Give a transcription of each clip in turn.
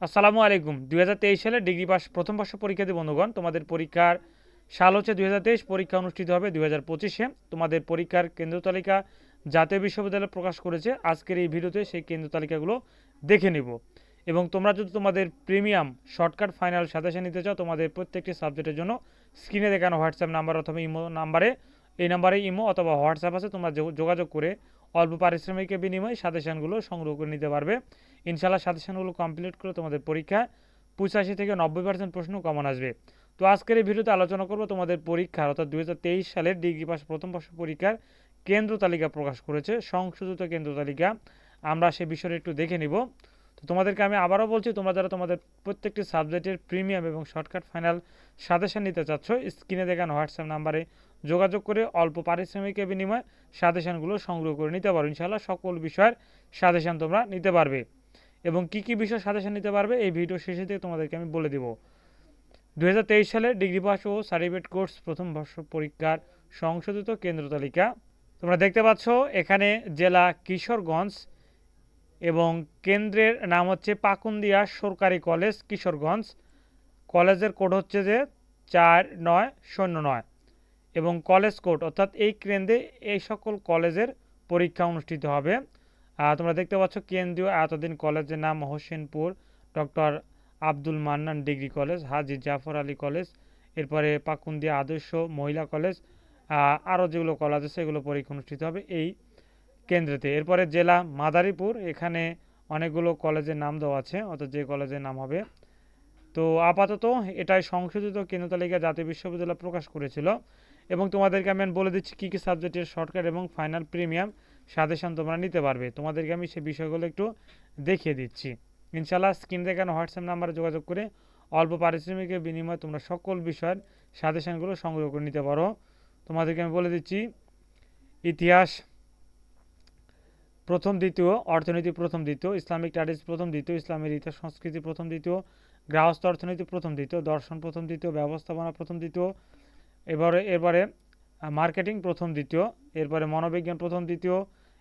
আসসালামু আলাইকুম। দুই হাজার তেইশ সালে ডিগ্রি পাস, প্রথম বর্ষ পরীক্ষার্থী বন্ধুগণ, তোমাদের পরীক্ষার সাল হচ্ছে দুই হাজার তেইশ, পরীক্ষা অনুষ্ঠিত হবে দুই হাজার পঁচিশে। তোমাদের পরীক্ষার কেন্দ্র তালিকা জাতীয় বিশ্ববিদ্যালয় প্রকাশ করেছে। আজকের এই ভিডিওতে সেই কেন্দ্র তালিকাগুলো দেখে নিব। এবং তোমরা যদি তোমাদের প্রিমিয়াম শর্টকাট ফাইনাল সাজেশন নিতে চাও, তোমাদের প্রত্যেকটি সাবজেক্টের জন্য স্ক্রিনে দেখানো হোয়াটসঅ্যাপ নাম্বার অথবা ইমো নাম্বারে, এই নাম্বারে ইমো অথবা হোয়াটসঅ্যাপ আছে, তোমরা যোগ- যোগাযোগ করে অল্প পারিশ্রমিকের বিনিময়ে সাজেশনগুলো সংগ্রহ করে নিতে পারবে। ইনশাল্লাহ সাজেশনগুলো কমপ্লিট করে তোমাদের পরীক্ষা পঁচাশি থেকে নব্বই পার্সেন্ট প্রশ্ন কমন আসবে। তো আজকের এই ভিডিওতে আলোচনা করব তোমাদের পরীক্ষার, অর্থাৎ দুহাজার তেইশ সালের ডিগ্রি পাস প্রথম বর্ষ পরীক্ষার কেন্দ্র তালিকা প্রকাশ করেছে, সংশোধিত কেন্দ্র তালিকা। আমরা সে বিষয়ে একটু দেখে নিব। তো তোমাদেরকে আমি আবারও বলছি, তোমরা যারা তোমাদের প্রত্যেকটি সাবজেক্টের প্রিমিয়াম এবং শর্টকাট ফাইনাল সাজেশন নিতে চাচ্ছ, স্ক্রিনে দেখানো হোয়াটসঅ্যাপ নাম্বারে যোগাযোগ করে অল্প পারিশ্রমিকের বিনিময়ে সাজেশনগুলো সংগ্রহ করে নিতে পারো। ইনশাআল্লাহ সকল বিষয়ের সাজেশন তোমরা নিতে পারবে। এবং কি কি বিষয় সাজেশন নিতে পারবে, এই ভিডিও শেষে দিয়ে তোমাদেরকে আমি বলে দিব। দু সালে ডিগ্রি পাস ও সার্টিফিকেট কোর্স প্রথম বর্ষ পরীক্ষার সংশোধিত কেন্দ্র তালিকা। তোমরা দেখতে পাচ্ছ, এখানে জেলা কিশোরগঞ্জ এবং কেন্দ্রের নাম হচ্ছে পাকুন্দিয়া সরকারি কলেজ, কিশোরগঞ্জ। কলেজের কোড হচ্ছে যে চার নয় শূন্য নয়। এবং কলেজ কোড, অর্থাৎ এই কেন্দ্রে এই সকল কলেজের পরীক্ষা অনুষ্ঠিত হবে। তোমরা দেখতে পাচ্ছ কেন্দ্রীয় এতদিন কলেজের নাম Hossainpur, doctor Abdul Mannan degree college, Haji Jafar Ali college, এরপরে পাকুন্দিয়া আদর্শ মহিলা কলেজ আরও যেগুলো কলেজ আছে সেগুলো পরীক্ষা অনুষ্ঠিত হবে। এই কেন্দ্রেতে এরপরে জেলা মাদারীপুর, এখানে অনেকগুলো কলেজের নাম দেওয়া আছে, অর্থাৎ যে কলেজের নাম হবে। তো আপাতত এটাই সংশোধিত কেন্দ্র তালিকা জাতীয় বিশ্ববিদ্যালয় প্রকাশ করেছিল। এবং তোমাদেরকে আমি বলে দিচ্ছি কী কী সাবজেক্টের শর্টকাট এবং ফাইনাল প্রিমিয়াম সাজেশন তোমরা নিতে পারবে। তোমাদেরকে আমি সেই বিষয়গুলো একটু দেখিয়ে দিচ্ছি। ইনশাল্লাহ স্ক্রিন দেখানো হোয়াটসঅ্যাপ নাম্বারে যোগাযোগ করে অল্প পারিশ্রমিকের বিনিময়ে তোমরা সকল বিষয়ের সাজেশনগুলো সংগ্রহ করে নিতে পারো। তোমাদেরকে আমি বলে দিচ্ছি, ইতিহাস প্রথম দ্বিতীয় অর্থনীতি প্রথম দ্বিতীয় ইসলামিক স্টাডিজ প্রথম দ্বিতীয় ইসলামের ইতিহাস সংস্কৃতি প্রথম দ্বিতীয় গৃহস্থ অর্থনীতি প্রথম দ্বিতীয় দর্শন প্রথম দ্বিতীয় ব্যবস্থাপনা প্রথম দ্বিতীয় এবারে এরপরে মার্কেটিং প্রথম দ্বিতীয় এরপরে মনোবিজ্ঞান প্রথম দ্বিতীয়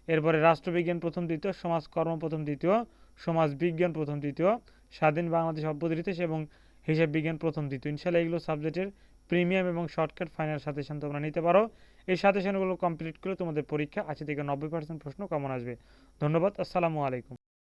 এরপরে রাষ্ট্রবিজ্ঞান প্রথম দ্বিতীয় সমাজকর্ম প্রথম দ্বিতীয় সমাজ বিজ্ঞান প্রথম দ্বিতীয় স্বাধীন বাংলাদেশ অভ্যুদয় ইতিহাস এবং হিসাব বিজ্ঞান প্রথম দ্বিতীয় ইনশাল্লাহ এগুলো সাবজেক্টের প্রিমিয়াম এবং শর্টকাট ফাইনাল সাথে তোমরা নিতে পারো এই সাজেশনগুলো কমপ্লিট করে তোমাদের পরীক্ষা আশি থেকে নব্বই পার্সেন্ট প্রশ্ন কমন আসবে। ধন্যবাদ, আসসালামু আলাইকুম।